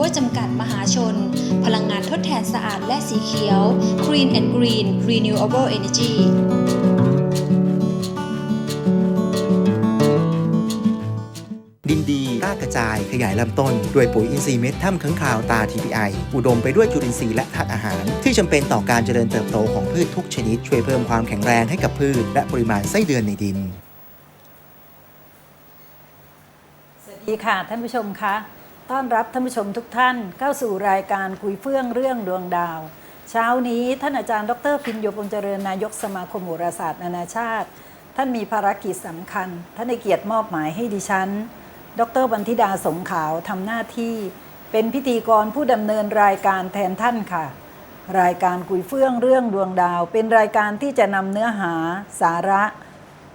TPI Korean Power จำกัดมหาชน พลังงานทดแทนสะอาดและสีเขียว Green and Green Renewable Energy ดินดีรากกระจาย ขยายลำต้น ด้วยปุ๋ยอินทรีย์เม็ดถ้ำข้างคาวตา TPI อุดมไปด้วยจุลินทรีย์และธาตุอาหาร ที่จำเป็นต่อการเจริญเติบโตของพืชทุกชนิด ช่วยเพิ่มความแข็งแรงให้กับพืช และปริมาณไส้เดือนในดิน สวัสดีค่ะท่านผู้ชมคะ ต้อนรับท่านผู้ชมทุกท่านเข้าสู่รายการคุยเฟื่องเรื่องดวงดาว เช้านี้ท่านอาจารย์ ดรพินโยพงษ์เจริญนายกสมาคมโหราศาสตร์นานาชาติ ท่านมีภารกิจสำคัญ ท่านได้เกียรติมอบหมายให้ดิฉัน ดรบันทิดาสงขาวทำหน้าที่ เป็นพิธีกรผู้ดำเนินรายการแทนท่านค่ะ รายการคุยเฟื่องเรื่องดวงดาว เป็นรายการที่จะนำเนื้อหา สาระ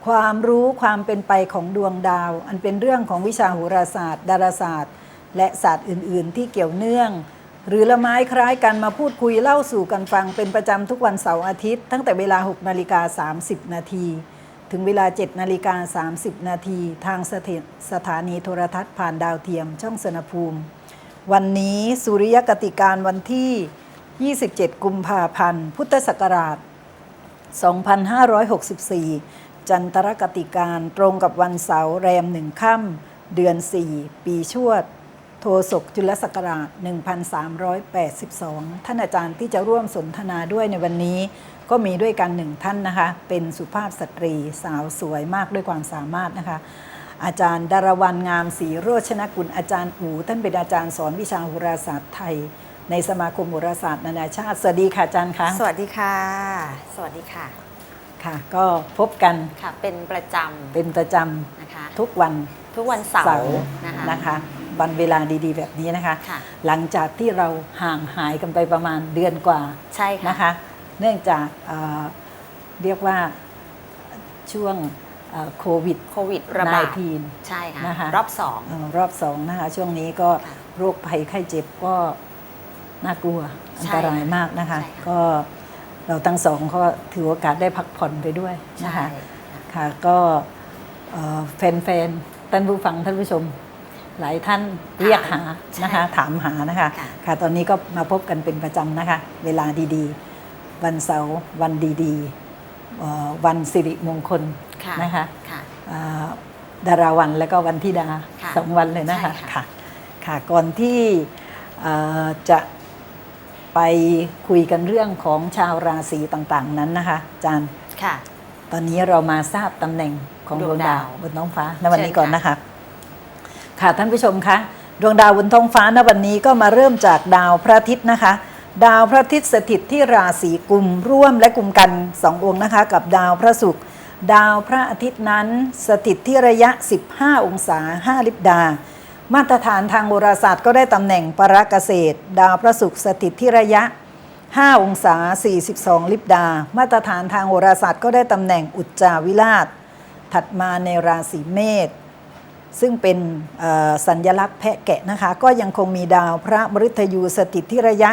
ความรู้ความเป็นไปของดวงดาว อันเป็นเรื่องของวิชาโหราศาสตร์ ดาราศาสตร์ และศาสตร์อื่น ๆ ที่เกี่ยวเนื่อง หรือละไม้คล้ายกันมาพูดคุยเล่าสู่กันฟังเป็นประจำทุกวันเสาร์อาทิตย์ ตั้งแต่เวลา 6 นาฬิกา 30 นาที ถึงเวลา 7 นาฬิกา 30 นาทีทางสถาสถานีโทรทัศน์ผ่านดาวเทียมช่องสนภูมิ วันนี้สุริยกติการวันที่ 27 กุมภาพันธ์ พุทธศักราช 2564 จันทรกติการตรงกับวันเสาร์แรมหนึ่งค่ำเดือน 4 ปีชวด ทศกจุลศักราช 1382 ท่านอาจารย์ที่จะร่วมสนทนาด้วยในวันนี้ ก็มีด้วยกันหนึ่งท่านนะคะ เป็นสุภาพสตรีสาวสวยมากด้วยความสามารถนะคะ อาจารย์ดารวันงามศรีโรชนกุลอาจารย์อูท่านเป็นอาจารย์สอนวิชาโหราศาสตร์ไทย ในสมาคมโหราศาสตร์นานาชาติ สวัสดีค่ะอาจารย์คะสวัสดีค่ะ สวัสดีค่ะค่ะก็พบกันค่ะเป็นประจเป็นประจำนะคะำทุกวันทุกวันเสาเสาร์ร์นะคะนะคะ วันเวลาดีๆ แบบนี้นะคะ ค่ะหลังจากที่เราห่างหายกันไปประมาณเดือนกว่าใช่ค่ะ นะคะ เนื่องจากเอ่อเรียกว่าช่วงเอ่อโควิดโควิดระบาด 19 ใช่ค่ะ นะคะ รอบสอง เอ่อรอบสองนะคะ ช่วงนี้ก็ค่ะโรคภัยไข้เจ็บก็น่ากลัว อันตรายมากนะคะ ใช่ค่ะ ก็เราทั้งสองก็ถือโอกาสได้พักผ่อนไปด้วยนะใช่คะค่ะก็เอ่อแฟนๆ ท่านผู้ฟังท่านผู้ชม หลายท่านเรียกหานะคะถามหานะคะค่ะค่ะตอนนี้ก็มาพบกันเป็นประจำนะคะ เวลาดีๆ วันเสาร์วันดีๆเอ่อวันสิริมงคลค่ะนะคะค่ะอ่าดาราวันและก็วันธิดาค่ะสองวันเลยนะคะใช่ค่ะค่ะค่ะก่อนที่เอ่อจะไปคุยกันเรื่องของชาวราศีต่างๆนั้นนะคะอาจารย์ค่ะ ตอนนี้เรามาทราบตำแหน่งของดดววงงดาดาววบนท้องฟ้าในวันนี้เชิญก่อนค่ะนะคะ ค่ะท่านผู้ชมคะดวงดาวบนท้องฟ้าในวันนี้ก็มาเริ่มจากดาวพระอาทิตย์นะคะ ดาวพระอาทิตย์สถิตที่ราศีกุมร่วมและกุมกันสององค์นะคะ กับดาวพระศุกร์ดาวพระอาทิตย์นั้นสถิตที่ระยะ 15 องศา 5 ลิบดา มาตรฐานทางโหราศาสตร์ก็ได้ตำแหน่งปรากเกษตร ดาวพระศุกร์สถิตที่ระยะ 5 องศา 42 ลิบดา มาตรฐานทางโหราศาสตร์ก็ได้ตำแหน่งอุจจาวิราช ถัดมาในราศีเมษ ซึ่งเป็นสัญญลักษณ์แพะแกะนะคะ ก็ยังคงมีดาวพระมฤตยูสถิตที่ระยะ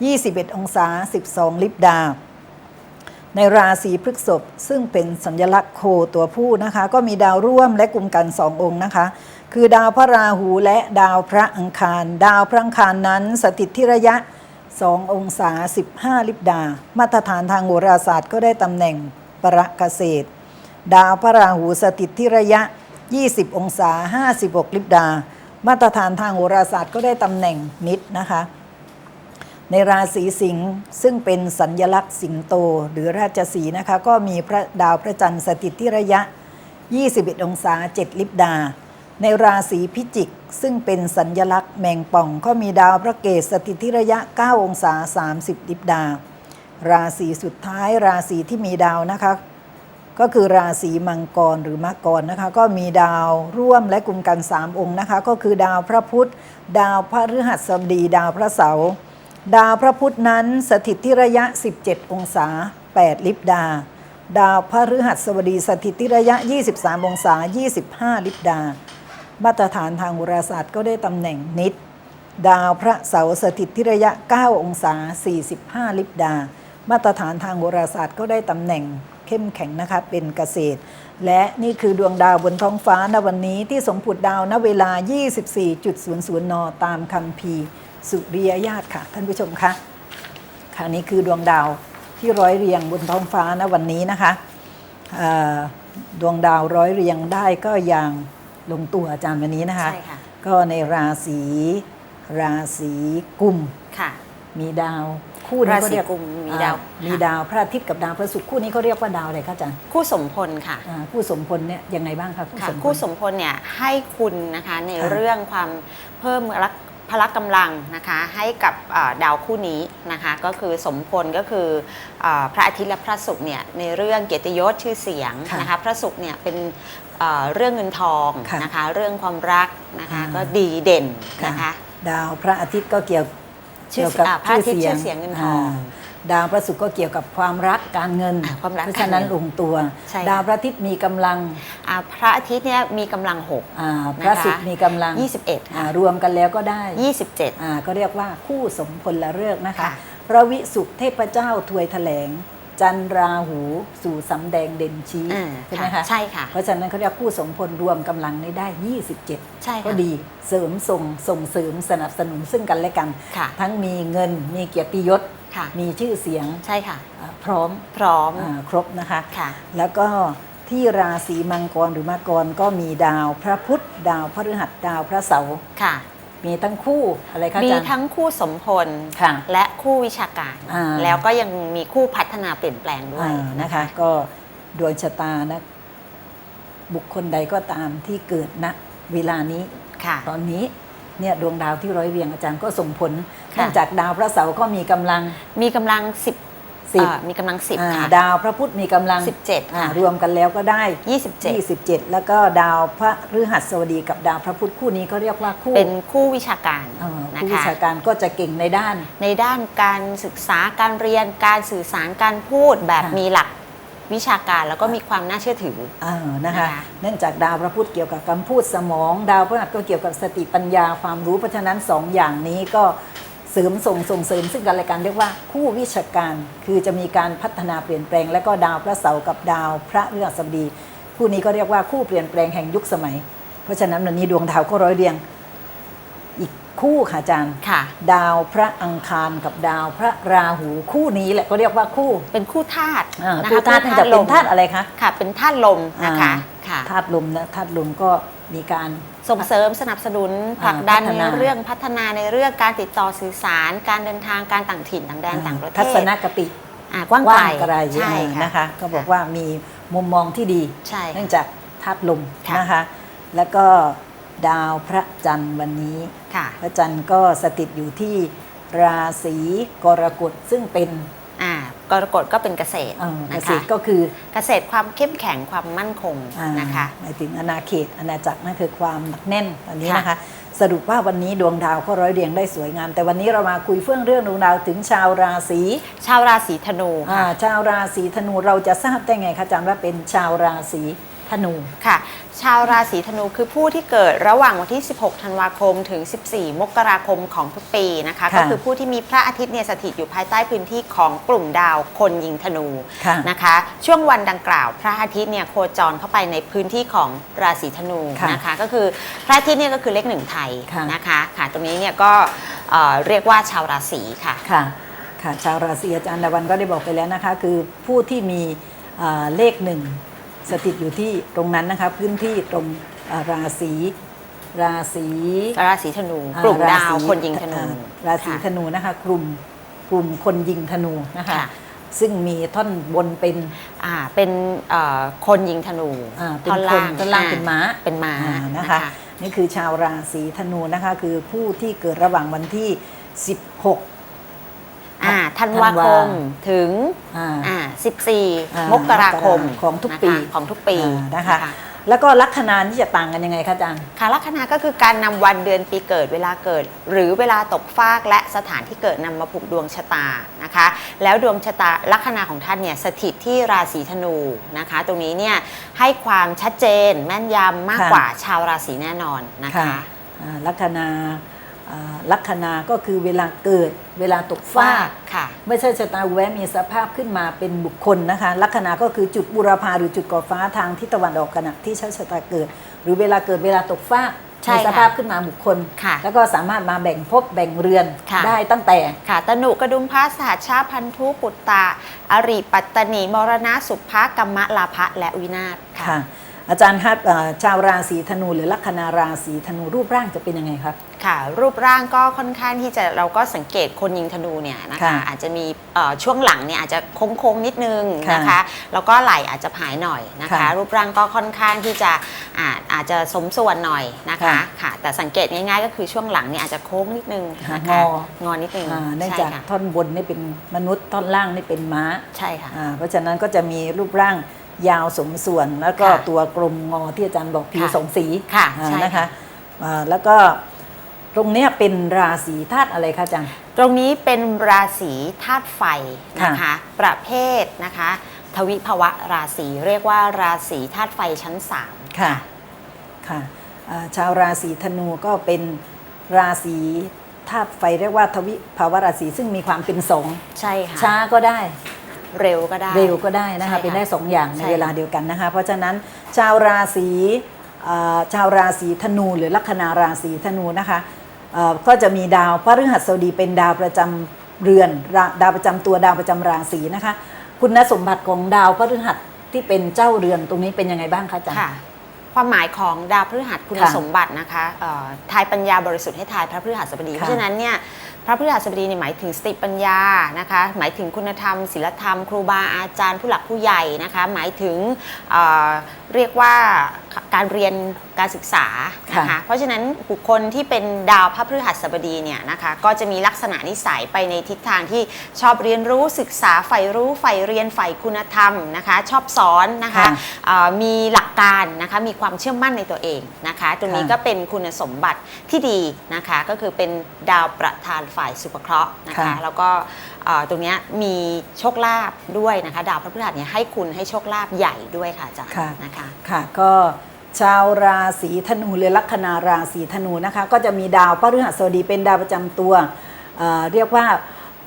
21 องศา 12 ลิบดา ในราศีพฤษภซึ่งเป็นสัญลักษณ์โคตัวผู้นะคะ ก็มีดาวร่วมและกลุ่มกันสององค์นะคะ คือดาวพระราหูและดาวพระอังคาร ดาวพระอังคารนั้นสถิตที่ระยะ 2 องศา 15 ลิบดา มาตรฐานทางโหราศาสตร์ก็ได้ตำแหน่งประเกษตร ดาวพระราหูสถิตที่ระยะ 20 องศา 56 ลิบดา มาตรฐานทางโหราศาสตร์ก็ได้ตำแหน่งมิตรนะคะ ในราศีสิงห์ซึ่งเป็นสัญญลักษณ์สิงโตหรือราชสีนะคะ ก็มีพระดาวพระจันทร์สถิตที่ระยะ 21 องศา 7 ลิบดา ในราศีพิจิก ซึ่งเป็นสัญญลักษณ์แมงป่อง ก็มีดาวพระเกศสถิตที่ระยะ 9 องศา 30 ลิบดา ราศีสุดท้ายราศีที่มีดาวนะคะ ก็คือราศีมังกรหรือมังกรนะคะ ก็มีดาวร่วมและกลุ่มกัน 3 องค์นะคะ ก็คือดาวพระพุธ ดาวพระฤหัสบดี ดาวพระเสาร์ดาวพระพุธนั้นสถิตที่ระยะ 17 องศา 8 ลิบดา ดาวพระฤหัสบดีสถิตที่ระยะ 23 องศา 25 ลิบดา มาตรฐานทางโหราศาสตร์ก็ได้ตำแหน่งนิด ดาวพระเสาร์สถิตที่ระยะ 9 องศา 45 ลิบดา มาตรฐานทางโหราศาสตร์ก็ได้ตำแหน่ง เข้มแข็งนะคะเป็นเกษตร และนี่คือดวงดาวบนท้องฟ้าณวันนี้ที่สมผุดดาวณเวลา 24.00 น ตามคัมภีร์สุริยญาติค่ะ ท่านผู้ชมคะค่ะนี่คือดวงดาวที่ร้อยเรียงบนท้องฟ้าณวันนี้นะคะเอ่อดวงดาวร้อยเรียงได้ก็อย่างลงตัวอาจารย์วันนี้นะคะใช่ค่ะก็ในราศีราศีกุมค่ะ มีดาวคู่นี้ก็เรียกราศีกุมมีดาวอ่มีค่ะดาวพระอาทิตย์กับดาวพระศุกร์คู่นี้เขาเรียกว่าดาวอะไรคะอาจารย์คู่สมพลค่ะอ่าคู่สมพลเนี่ยยังไงบ้างคะคู่ค่ะสมพลคู่สมพลเนี่ยให้คุณนะคะในค่ะเรื่องความเพิ่มรักพละกำลังนะคะให้กับเอ่อดาวคู่นี้นะคะก็คือสมพลก็คือเออพระอาทิตย์และพระศุกร์เนี่ยในเรื่องเกียรติยศชื่อเสียงค่ะนะคะพระศุกร์เนี่ยเป็นเอ่อเรื่องเงินทองค่ะนะคะเรื่องความรักนะคะอ่าก็ดีเด่นนะคะดาวพระอาทิตย์ก็เกี่ยว ชื่อเกี่ยวกับอ่าพระอาทิตย์ชื่อเสียงเงินทองาดาวพระศุกร์ก็เกี่ยวกับความรักการเงินอ่าความรักเพราะฉะนั้นการเงินลงตัวใช่ค่ะดาวพระอาทิตย์มีกำลังอ่าพระอาทิตย์เนี่ยมีกำลังหกอ่าพระศุกร์มีกำลัง 21อ่าค่ะรวมกันแล้วก็ได้ 27อ่าก็เรียกว่าคู่สมพลละเริกษ์นะคะค่ะพระวิสุทธิเทพเจ้าทวยแถลง จันราหูสู่สำแดงเด่นชี้อ่าใช่ไหมคะใช่ค่ะ เพราะฉะนั้นเขาเรียกคู่สมพลรวมกำลังนี้ได้ 27 ใช่ค่ะก็ดีเสริมส่งส่งเสริมสนับสนุนซึ่งกันและกันค่ะทั้งมีเงินมีเกียรติยศค่ะมีชื่อเสียงใช่ค่ะอ่าพร้อมพร้อมอาครบนะคะค่ะแล้วก็ที่ราศีมังกรหรือมังกรก็มีดาวพระพุธดาวพฤหัสดาวพระเสาร์ค่ะ มีทั้งคู่อะไรคะอามีจารย์ ทั้งคู่สมพล ค่ะและคู่วิชาการ อ่า แล้วก็ยังมีคู่พัฒนาเปลี่ยนแปลงด้วยอ่านะคะ ก็ดวงชะตานะ บุคคลใดก็ตามที่เกิดณเวลานี้ ค่ะ ตอนนี้เนี่ยดวงดาวที่ร้อยเรียงอาจารย์ก็ส่งผลค่ะ เนื่องจากดาวพระเสาร์ก็มีกำลัง มีกำลัง สิบสิบเอ่อมีกำลังสิบอ่าค่ะ ดาวพระพุธมีกำลังสิบเจ็ดอ่าค่ะรวมกันแล้วก็ได้ยี่สิบเจ็ด27แล้วก็ดาวพระฤหัสบดีกับดาวพระพุธคู่นี้ก็เรียกว่าคู่ เป็นคู่วิชาการเอ่อนะผู้วิคะชาการก็จะเก่งในด้าน ในด้านการศึกษาการเรียนการสื่อสารการพูดแบบค่ะมีหลักวิชาการแล้วก็มีความน่าเชื่อถือเออนะคะนะคะ เนื่องจากดาวพระพุธเกี่ยวกับคำพูดสมอง ดาวพฤหัสก็เกี่ยวกับสติปัญญาความรู้เพราะฉะนั้นสองอย่างนี้ก็ เสริมส่งส่งเสริมซึ่งกันและกันเรียกว่าคู่วิชาการ คือจะมีการพัฒนาเปลี่ยนแปลง และก็ดาวพระเสาร์กับดาวพระเฤหัสบดี คู่นี้ก็เรียกว่าคู่เปลี่ยนแปลงแห่งยุคสมัย เพราะฉะนั้นวันนี้ดวงดาวก็ร้อยเรียง อีกคู่ค่ะอาจารย์ค่ะ ดาวพระอังคารกับดาวพระราหูคู่นี้แหละก็เรียกว่าคู่เป็นคู่ธาตุอ่านะคู่คะธาตุจะเป็นธาตุอะไรคะ ค่ะ เป็นธาตุลมนะคะอ่าค่ะ ธาตุลมนะธาตุลมก็มีการ ส่งเสริมสนับสนุนผลักดันพัฒในนาเรื่องพัฒนาในเรื่องการติดต่อสื่อสาร การเดินทางการต่างถิ่นต่างแดนต่างประเทศทัศนคติอ่ากว้างกว้าไกลงไกลใช่อ่าค่ะนะคะก็บอกว่ามีมุมมองที่ดีใช่เนื่องค่ะจากธาตุลมค่ะนะคะแล้วก็ดาวพระจันทร์วันนี้ค่ะพระจันทร์ก็สถิตอยู่ที่ราศีกรกฎซึ่งเป็น อ่ากรกฎก็เป็นเกษตรเอ่อเกนะษคะตรก็คือเกษตรความเข้มแข็งความมั่นคงอ่านะคะหมายถึงอาณาเขตอาณาจักรนั่นคือความหนักแน่นตอนนี้ค่ะนะคะ สรุปว่าวันนี้ดวงดาวก็ร้อยเรียงได้สวยงาม แต่วันนี้เรามาคุยเฟื่องเรื่องดวงดาวถึงชาวราศีชาวราศีธนูอ่าค่ะชาวราศีธนูเราจะทราบได้ไงคะอาจารย์ว่าเป็นชาวราศี ธนูค่ะ ชาวราศีธนูคือผู้ที่เกิดระหว่างวันที่ 16 ธันวาคมถึง 14 มกราคมของทุกปีนะคะค่ะก็คือผู้ที่มีพระอาทิตย์เนี่ยสถิตอยู่ภายใต้พื้นที่ของกลุ่มดาวคนยิงธนูค่ะนะคะ ช่วงวันดังกล่าว พระอาทิตย์เนี่ยโคจรเข้าไปในพื้นที่ของราศีธนูค่ะนะคะ ก็คือพระอาทิตย์เนี่ยก็คือเลขหนึ่งไทยค่ะนะคะค่ะตรงนี้เนี่ยก็เอ่อเรียกว่าชาวราศีค่ะค่ะค่ะชาวราศีอาจารย์ดาวันก็ได้บอกไปแล้วนะคะ คือผู้ที่มีอ่าเลขหนึ่ง สถิตอยู่ที่ตรงนั้นนะคะพื้นที่ตรงอ่าราศีราศีราศีธนูอ่ากลุ่มดาวศีคนยิงธนูอ่าราศีค่ะธนูนะคะ กลุ่มกลุ่มคนยิงธนูนะคะค่ะซึ่งมีท่อนบนเป็นอ่าเป็นเอ่อคนยิงธนูอ่าเป็นท่อนคนล่างท่อนล่างอ่เป็นม้าเป็นม้าอ่านะนะคะคะนี่คือชาวราศีธนูนะคะ คือผู้ที่เกิดระหว่างวันที่ 16 อ่าธันวาคมถึงอ่าอ่าอ่า14 มกราคมของทุกปีนะคะของทุกปีอ่านะคะแล้วก็ลัคนานี่จะต่างกันยังไงคะอาจารย์ค่ะลัคนาก็คือการนำวันเดือนปีเกิดเวลาเกิด หรือเวลาตกฟากและสถานที่เกิดนำมาผูกดวงชะตานะคะ แล้วดวงชะตาลัคนาของท่านเนี่ยสถิตที่ราศีธนูนะคะ ตรงนี้เนี่ยให้ความชัดเจนแม่นยำมากค่ะกว่าชาวราศีแน่นอนนะคะอ่าลัคนาอ่า ลัคนาก็คือเวลาเกิดเวลาตกฟากค่ะ ไม่ใช่ชะตาแวะมีสภาพขึ้นมาเป็นบุคคลนะคะ ลัคนาก็คือจุดบุรพาหรือจุดก่อฟ้าทางทิศตะวันออกขณะที่ชะชะตาเกิด หรือเวลาเกิดเวลาตกฟากใช่มีค่ะสภาพขึ้นมาบุคคลค่ะแล้วก็สามารถมาแบ่งภพแบ่งเรือนค่ะได้ตั้งแต่ค่ะตนุกระดุมพระสหัชชาพันธุปุตตาอริปัตตนีมรณะสุภกรรมะลาภะและวินาศค่ะค่ะ อาจารย์ครับเอ่อชาวราศีธนู หรือลัคนาราศีธนูรูปร่างจะเป็นยังไงครับค่ะ รูปร่างก็ค่อนข้างที่จะเราก็สังเกตคนยิงธนูเนี่ยนะคะค่ะอาจจะมีเอ่อช่วงหลังเนี่ยอาจจะโค้งๆนิดนึงค่ะนะคะแล้วก็ไหล่อาจจะผายหน่อยนะคะค่ะรูปร่างก็ค่อนข้างที่จะอาจอาจจะสมส่วนหน่อยนะคะค่ะค่ะ แต่สังเกตง่ายๆ ก็คือช่วงหลังเนี่ยอาจจะโค้งนิดนึงนะคะงองอนิดนึงอ่าเนื่องใช่จากค่ะท่อนบนนี่เป็นมนุษย์ท่อนล่างนี่เป็นม้าใช่ค่ะอ่าเพราะฉะนั้นก็จะมีรูปร่าง ยาวสมส่วน แล้วก็ค่ะตัวกลมงอที่อาจารย์บอกผิวค่ะสองสีค่ะอ่าใช่นะคะค่ะ อ่าแล้วก็ตรงเนี้ยเป็นราศีธาตุอะไรคะอาจารย์ ตรงนี้เป็นราศีธาตุไฟนะคะค่ะประเภทนะคะ ทวิภวะราศีเรียกว่าราศีธาตุไฟชั้นสามค่ะ ค่ะอ่าชาวราศีธนูก็เป็นราศีธาตุไฟเรียกว่าทวิภาวะราศีซึ่งมีความเป็นสองใช่ค่ะ ช้าก็ได้ เร็วก็ได้ เร็วก็ได้นะใช่คะค่ะเป็นได้สองอย่างในใช่เวลาเดียวกันนะคะ เพราะฉะนั้นชาวราศีเอ่อชาวราศีธนูหรือลัคนาราศีธนูนะคะเอ่อก็จะมีดาวพฤหัสบดีเป็นดาวประจำเรือนราดาวประจำตัวดาวประจำราศีนะคะ คุณสมบัติของดาวพฤหัสที่เป็นเจ้าเรือนตรงนี้เป็นยังไงบ้างคะอาจารย์ ค่ะ ความหมายของดาวพฤหัสคุณค่ะสมบัตินะคะเอ่อทายปัญญาบริสุทธิ์ให้ทายพระพฤหัสบดีเพราะฉะนั้นเนี่ยพระพฤหัสบดีเนี่ยหมายถึงสติปัญญานะคะ หมายถึงคุณธรรมศีลธรรม ครูบาอาจารย์ผู้หลักผู้ใหญ่นะคะ หมายถึงเอ่อ เรียกว่าการเรียนการศึกษานะคะค่ะเพราะฉะนั้นบุคคลที่เป็นดาวพระพฤหัสบดีเนี่ยนะคะก็จะมีลักษณะนิสัยไปในทิศทางที่ชอบเรียนรู้ศึกษาใฝ่รู้ใฝ่เรียนใฝ่คุณธรรมนะคะ ชอบสอนนะคะค่ะเอ่อมีหลักการนะคะมีความเชื่อมั่นในตัวเองนะคะ ตรงนี้ค่ะก็เป็นคุณสมบัติที่ดีนะคะ ก็คือเป็นดาวประธานฝ่ายสุภเคราะห์นะคะค่ะแล้วก็เอ่อ ตรงเนี้ยมีโชคลาภด้วยนะคะดาวพระพฤหัสเนี่ยให้คุณให้โชคลาภใหญ่ด้วยค่ะอาจารย์ค่ะนะคะค่ะก็ชาวราศีธนูหรือลัคนาราศีธนูนะคะ ก็จะมีดาวพฤหัสบดีเป็นดาวประจำตัวเอ่อเรียกว่า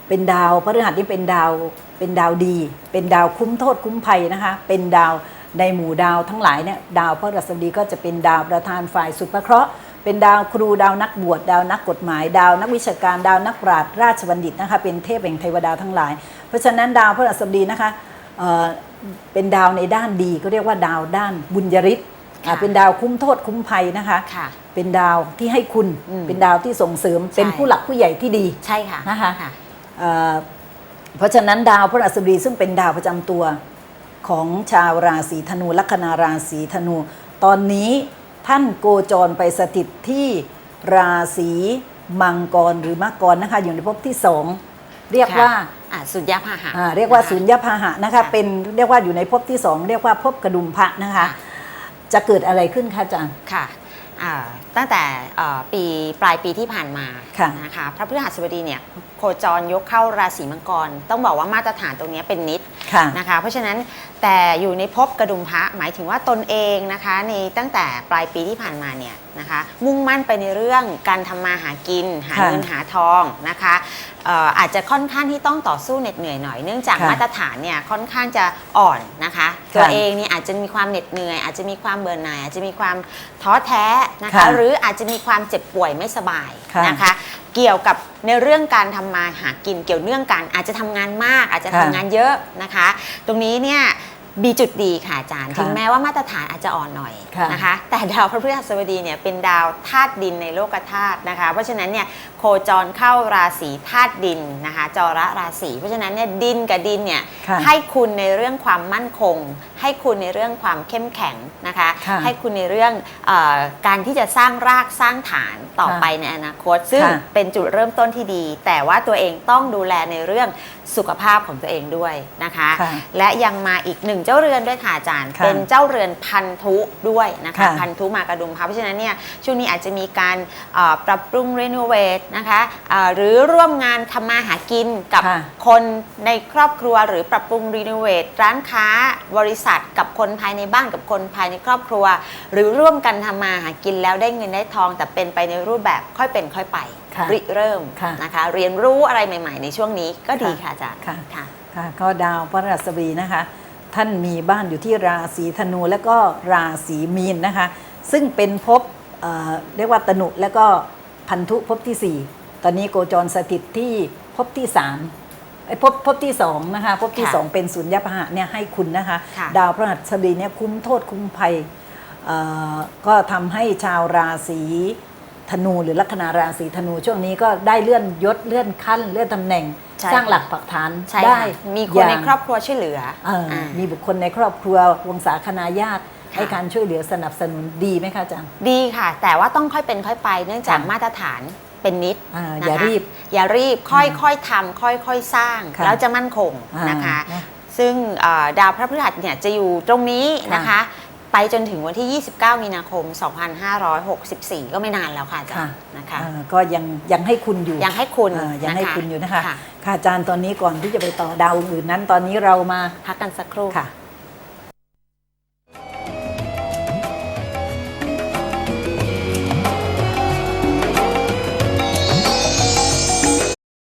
เป็นดาวพฤหัสนี่เป็นดาวเป็นดาวดี เป็นดาวคุ้มโทษคุ้มภัยนะคะเป็นดาวในหมู่ดาวทั้งหลายเนี่ยดาวพฤหัสบดีก็จะเป็นดาวประธานฝ่ายสุภเคราะห์ เป็นดาวครูดาวนักบวชดาวนักกฎหมาย ดาวนักวิชาการดาวนักปราชญ์ราชบัณฑิตนะคะเป็นเทพแห่งเทวดาทั้งหลาย เพราะฉะนั้นดาวพฤหัสบดีนะคะเอ่อเป็นดาวในด้านดีก็เรียกว่าดาวด้านบุญยริศอ่าค่ะเป็นดาวคุ้มโทษคุ้มภัยนะคะ ค่ะ เป็นดาวที่ให้คุณอืมเป็นดาวที่ส่งเสริมใช่ เป็นผู้หลักผู้ใหญ่ที่ดี ใช่ค่ะนะคะค่ะเอ่อเพราะฉะนั้นดาวพฤหัสบดีซึ่งเป็นดาวประจำตัวของชาวราศีธนูลัคนาราศีธนู ตอนนี้ ท่านโกจรไปสถิตที่ราศีมังกรหรือมังกรนะคะ อยู่ในภพที่สองเรียกว่าอะสุญญาพาหะอ่าเรียกว่านะคะสุญญพาหะนะคะค่ะเป็นเรียกว่าอยู่ในภพที่สองเรียกว่าภพกระดุมพระนะคะค่ะจะเกิดอะไรขึ้นคะอาจารย์ค่ะ อ่าตั้งแต่เอ่อปีปลายปีที่ผ่านมาค่ะ นะคะพระพฤหัสบดีเนี่ยโคจรยกเข้าราศีมังกร ต้องบอกว่ามาตรฐานตรงเนี้ยเป็นนิด ค่ะ นะคะเพราะฉะนั้นแต่อยู่ในภพกระดุมพระหมายถึงว่าตนเองนะคะในตั้งแต่ปลายปีที่ผ่านมาเนี่ยนะคะมุ่งมั่นไปในเรื่องการทำมาหากิน หาค่ะเงินหาทองนะคะเอ่ออาจจะค่อนข้างที่ต้องต่อสู้เหน็ดเหนื่อยหน่อยเนื่องจากค่ะมาตรฐานเนี่ยค่อนข้างจะอ่อนนะคะ ตัวค่ะเองเนี่ยอาจจะมีความเหน็ดเหนื่อย อาจจะมีความเบื่อหน่ายอาจจะมีความท้อแท้นะคะค่ะหรืออาจจะมีความเจ็บป่วยไม่สบายค่ะนะคะ เกี่ยวกับในเรื่องการทำมาหากินเกี่ยวเนื่องกัน อาจจะทำงานมากอาจจะค่ะทำงานเยอะนะคะ ตรงนี้เนี่ย มีจุดดีค่ะอาจารย์ ค่ะถึงแม้ว่ามาตรฐานอาจจะอ่อนหน่อยค่ะนะคะ แต่ดาวพระพฤหัสบดีเนี่ยเป็นดาวธาตุดินในโลกธาตุนะคะ เพราะฉะนั้นเนี่ยโคจรเข้าราศีธาตุดินนะคะจรราศีเพราะฉะนั้นเนี่ยดินกับดินเนี่ยค่ะให้คุณในเรื่องความมั่นคง ให้คุณในเรื่องความเข้มแข็งนะคะ ค่ะให้คุณในเรื่องเออการที่จะสร้างรากสร้างฐานต่อค่ะไปในอนาคต ซึ่งค่ะ เป็นจุดเริ่มต้นที่ดี แต่ว่าตัวเองต้องดูแลในเรื่องสุขภาพของตัวเองด้วยนะคะ ค่ะ และยังมาอีกหนึ่งเจ้าเรือนด้วยค่ะอาจารย์ ค่ะเป็นเจ้าเรือนพันธุด้วยนะคะค่ะพันธุมากระดุมค่ะเพราะฉะนั้นเนี่ยช่วงนี้อาจจะมีการเอ่อปรับปรุงรีโนเวทนะคะเอ่อหรือร่วมงานทำมาหากินกับค่ะคนในครอบครัวหรือปรับปรุงรีโนเวทร้านค้าบริษัทกับคนภายในบ้านกับคนภายในครอบครัว หรือร่วมกันทำมาหากินแล้วได้เงินได้ทอง แต่เป็นไปในรูปแบบค่อยเป็นค่อยไปค่ะริเริ่มค่ะนะคะ เรียนรู้อะไรใหม่ ๆ ในช่วงนี้ก็ดีค่ะอาจารย์ค่ะ ค่ะ ค่ะก็ดาวพระราศบดีนะคะ ท่านมีบ้านอยู่ที่ราศีธนูและก็ราศีมีนนะคะ ซึ่งเป็นภพเอ่อเรียกว่าตนุและก็พันธุภพที่ 4 ตอนนี้โกจรสถิตที่ภพที่3ไอ้ภพภพที่2นะคะภพที่ค่ะ2เป็นสุญญาพหะเนี่ยให้คุณนะคะค่ะดาวพระหัสบดีเนี่ยคุ้มโทษคุ้มภัยเอ่อก็ทำให้ชาวราศีธนูหรือลัคนาราศีธนูช่วงนี้ก็ได้เลื่อนยศเลื่อนขั้นเลื่อนตำแหน่ง ใช่ สร้างหลักปักฐานใช่ได้ค่ะมีคนในย่างครอบครัวช่วยเหลือเอ่ออามีบุคคลในครอบครัววงศาคณาญาติค่ะ ให้การช่วยเหลือสนับสนุนดีไหมคะอาจารย์ ดีค่ะ แต่ว่าต้องค่อยเป็นค่อยไปเนื่องจากค่ะมาตรฐานเป็นนิดอ่านะคะอย่ารีบอย่ารีบค่อยๆทำค่อยๆสร้าง ค่ะแล้วจะมั่นคงอ่านะคะนะซึ่งเอ่อดาวพระพฤหัสเนี่ยจะอยู่ตรงนี้ค่ะนะคะ ไปจนถึงวันที่ 29 มีนาคม 2564 ก็ไม่นานแล้วค่ะอาจารค่ะย์นะคะอ่าก็ยังยังให้คุณอยู่ยังให้คุณอ่ายังให้นะคะคุณอยู่นะคะค่ะค่ะอาจารย์ตอนนี้ก่อนที่จะไปต่อดาวอื่นนั้น ตอนนี้เรามาพักกันสักครู่ค่ะ